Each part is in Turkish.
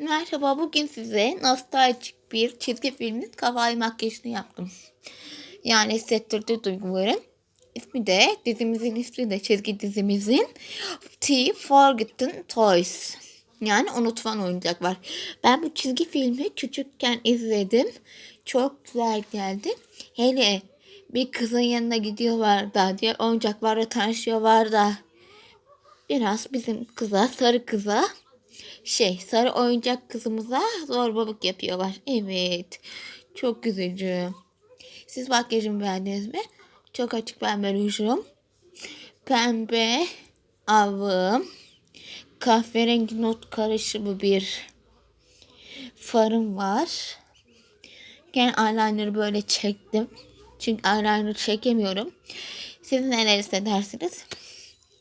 Merhaba, bugün size nostaljik bir çizgi filmin kawaii makyajını yaptım. Yani hissettirdi duyguları. İsmi de, dizimizin ismi de çizgi dizimizin T Forgotten Toys. Yani unutulan oyuncaklar. Ben bu çizgi filmi küçükken izledim. Çok güzel geldi. Hele bir kızın yanına gidiyorlar da diğer oyuncaklarla tanışıyorlar da biraz bizim kıza, sarı kıza şey sarı oyuncak kızımıza zorbalık yapıyorlar. Evet. Çok üzücü. Siz makyajımı beğendiniz mi? Çok açık pembe rujum. Pembe avım. Kahverengi not karışımı bir farım var. Gene eyeliner'ı böyle çektim. Çünkü eyeliner çekemiyorum. Siz neler hissedersiniz?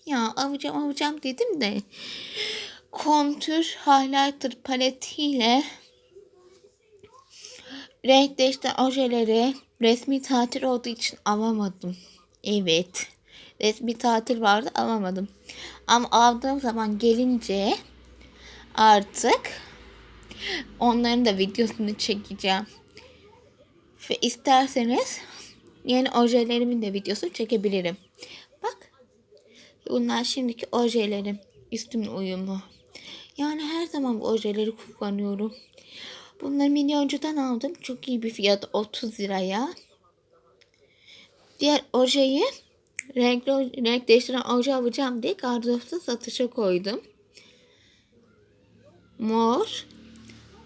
Ya avacağım avacağım dedim de kontür highlighter paletiyle renk değiştiren ojeleri resmi tatil olduğu için alamadım. Evet. Resmi tatil vardı alamadım. Ama aldığım zaman gelince artık onların da videosunu çekeceğim. Ve isterseniz yeni ojelerimin de videosunu çekebilirim. Bak. Bunlar şimdiki ojelerim. Üstümün uyumu. Yani her zaman bu ojeleri kullanıyorum. Bunları milyoncudan aldım. Çok iyi bir fiyat 30 liraya. Diğer ojeyi renkli, renk değiştiren oje alacağım diye gardıropta satışa koydum. Mor.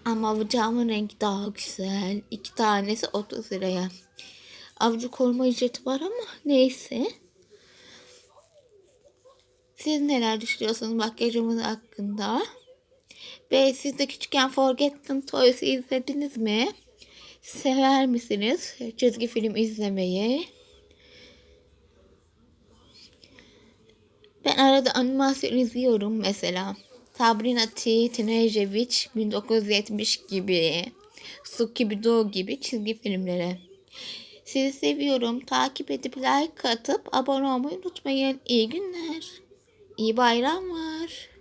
Ama alacağımın rengi daha güzel. İki tanesi 30 liraya. Avcı koruma ücreti var ama neyse. Siz neler düşünüyorsunuz makyajımız hakkında? Ve siz de küçükken Forgotten Toys'u izlediniz mi? Sever misiniz çizgi film izlemeyi? Ben arada animasyon izliyorum mesela. Sabrina T. Teenage Witch 1970 gibi, Scooby-Doo gibi çizgi filmleri. Sizi seviyorum. Takip edip like atıp abone olmayı unutmayın. İyi günler. İyi bayramlar.